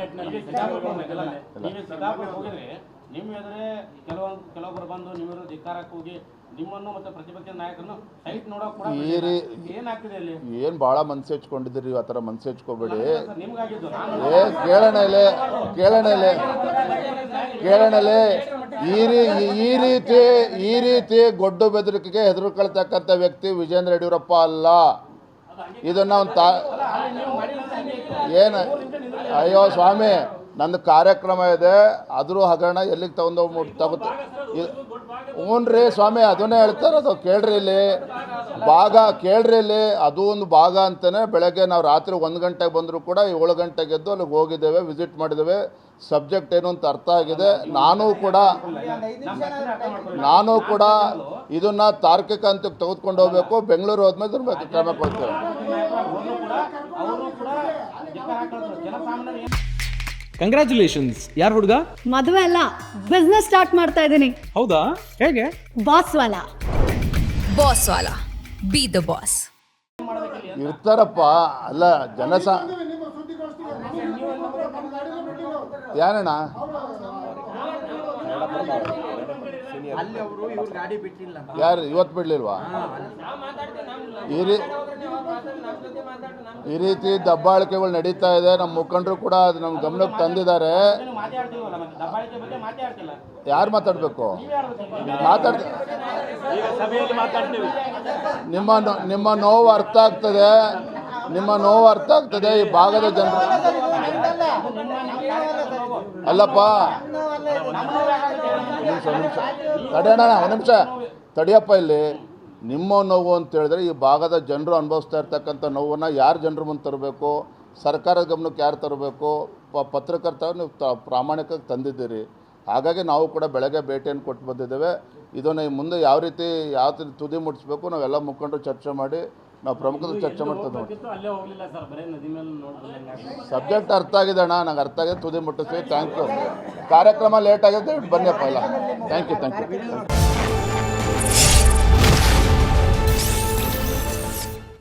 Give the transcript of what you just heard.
ಹೋಗಿದ್ರಲ್ಲ, ನೀವು ಸಿದ್ದಾಪುರಕ್ಕೆ ಹೋಗಿದ್ರಿ ನಿಮ್ಮ ಎದುರೇ ಕೆಲವೊಂದು ಕೆಲವೊಬ್ಬರು ಬಂದು ನಿಮ್ಮ ವಿರುದ್ಧ ಧಿಕ್ಕಾರಕ್ಕೆ ಹೋಗಿ ನಿಮ್ಮನ್ನು ಮತ್ತೆ ಪ್ರತಿಪಕ್ಷ ನಾಯಕರನ್ನು ಸೈಟ್ ನೋಡೋಕೆ ಕೂಡ ಏನಾಗ್ತಿದೆ ಅಲ್ಲಿ? ಏನು ಭಾಳ ಮನ್ಸು ಹೆಚ್ಕೊಂಡಿದ್ದೀರಿ ಆ ಥರ ಮನ್ಸು ಹೆಚ್ಕೋಬೇಡಿ ಏ ಕೇಳೋಣ ಇಲ್ಲಿ ಕೇಳೋಣ ಇಲ್ಲಿ ಕೇಳೋಣ ಇಲ್ಲಿ ಈ ರೀ ಈ ರೀತಿ ಈ ರೀತಿ ಗೊಡ್ಡು ಬೆದರಿಕೆಗೆ ಹೆದರ್ಕೊಳ್ತಕ್ಕಂಥ ವ್ಯಕ್ತಿ ವಿಜೇಂದ್ರ ಯಡಿಯೂರಪ್ಪ ಅಲ್ಲ. ಇದನ್ನ ಒಂದು ತಾ ಏನು ಅಯ್ಯೋ, ಸ್ವಾಮಿ, ನಂದು ಕಾರ್ಯಕ್ರಮ ಇದೆ. ಅದ್ರೂ ಹಗರಣ ಎಲ್ಲಿಗೆ ತಗೊಂಡೋಗಿ ತಗುತ್ತೆ ಹ್ಞೂ ರೀ ಸ್ವಾಮಿ, ಅದನ್ನೇ ಹೇಳ್ತಾರೆ. ಅದು ಕೇಳ್ರಿ ಇಲ್ಲಿ. ಭಾಗ ಕೇಳ್ರಿ ಇಲ್ಲಿ. ಅದು ಒಂದು ಭಾಗ ಅಂತಲೇ ಬೆಳಗ್ಗೆ ನಾವು ರಾತ್ರಿ ಒಂದು ಗಂಟೆಗೆ ಬಂದರೂ ಕೂಡ ಏಳು ಗಂಟೆಗೆ ಎದ್ದು ಅಲ್ಲಿಗೆ ಹೋಗಿದ್ದೇವೆ, ವಿಸಿಟ್ ಮಾಡಿದ್ದೇವೆ. ಸಬ್ಜೆಕ್ಟ್ ಏನು ಅಂತ ಅರ್ಥ ಆಗಿದೆ. ನಾನು ಕೂಡ ನಾನು ಕೂಡ ಇದನ್ನ ತಾರ್ಕಿಕ ಅಂತ ತೆಗೆದುಕೊಂಡು ಹೋಗಬೇಕು. ಬೆಂಗಳೂರು ಹೋದ್ಮೇಲೆ ಇದ್ರ ಕ್ರಮ ಕೊಡ್ತೇವೆ. ಕಂಗ್ರ್ಯಾಚುಲೇಷನ್ಸ್ ಯಾರು ಹುಡುಗ? ಮದುವೆ ಅಲ್ಲ ಬಿಸ್ನೆಸ್ ಸ್ಟಾರ್ಟ್ ಮಾಡ್ತಾ ಇದ್ದೀನಿ. ಹೌದಾ? ಹೇಗೆ? ಬಾಸ್ ವಾಲ. ಬಾಸ್ ವಾಲ. ಬಿ ದ ಬಾಸ್ ಇರ್ತಾರಪ್ಪ. ಅಲ್ಲ ಜನಸ ಯಾರಣ್ಣ? ಯಾರು? ಇವತ್ತು ಬಿಡ್ಲಿಲ್ವಾ? ಈ ರೀ ಈ ರೀತಿ ದಬ್ಬಾಳಿಕೆಗಳು ನಡೀತಾ ಇದೆ. ನಮ್ಮ ಮುಖಂಡರು ಕೂಡ ಅದು ನಮ್ಮ ಗಮನಕ್ಕೆ ತಂದಿದ್ದಾರೆ. ಮಾತಾಡ್ತೀವಲ್ಲ ಮತ್ತೆ ದಬ್ಬಾಳಿಕೆ ಬಗ್ಗೆ ಮಾತಾಡ್ತಿಲ್ಲ ಯಾರು ಮಾತಾಡಬೇಕು? ಮಾತಾಡ್ತ ನಿಮ್ಮ ನಿಮ್ಮ ನೋವು ಅರ್ಥ ಆಗ್ತದೆ. ನಿಮ್ಮ ನೋವು ಅರ್ಥ ಆಗ್ತದೆ. ಈ ಭಾಗದ ಜನರು ಅಲ್ಲಪ್ಪ. ನಿಮಿಷ, ಒಂದು ನಿಮಿಷ. ತಡೆಯೋಣ ಒಂದು ನಿಮಿಷ. ತಡಿಯಪ್ಪ ಇಲ್ಲಿ. ನಿಮ್ಮ ನೋವು ಅಂತ ಹೇಳಿದ್ರೆ ಈ ಭಾಗದ ಜನರು ಅನುಭವಿಸ್ತಾ ಇರ್ತಕ್ಕಂಥ ನೋವನ್ನು ಯಾರು ಜನರು ಮುಂದೆ ತರಬೇಕು? ಸರ್ಕಾರದ ಗಮನಕ್ಕೆ ಯಾರು ತರಬೇಕು? ಪ ಪತ್ರಕರ್ತ ನೀವು ತ ಪ್ರಾಮಾಣಿಕವಾಗಿ ತಂದಿದ್ದೀರಿ. ಹಾಗಾಗಿ ನಾವು ಕೂಡ ಬೆಳಗ್ಗೆ ಭೇಟಿಯನ್ನು ಕೊಟ್ಟು ಬಂದಿದ್ದೇವೆ. ಇದನ್ನು ಮುಂದೆ ಯಾವ ರೀತಿ ಯಾವ ರೀತಿ ತುದಿ ಮುಟ್ಟಿಸ್ಬೇಕು ನಾವೆಲ್ಲ ಮುಖಂಡರು ಚರ್ಚೆ ಮಾಡಿ ನಾವು ಪ್ರಮುಖದ ಚರ್ಚೆ ಮಾಡ್ತದೆ ಸಬ್ಜೆಕ್ಟ್ ಅರ್ಥ ಆಗಿದೆ ಅಣ್ಣ. ನಂಗೆ ಅರ್ಥ ಆಗಿದೆ. ತುದಿ ಮುಟ್ಟಿಸಿ ಥ್ಯಾಂಕ್ ಯು ಕಾರ್ಯಕ್ರಮ ಲೇಟ್ ಆಗಿದೆ. ಬನ್ನಿಪ್ಪ ಬನ್ನಿಯಪ್ಪ ಇಲ್ಲ ಥ್ಯಾಂಕ್ ಯು ಥ್ಯಾಂಕ್ ಯು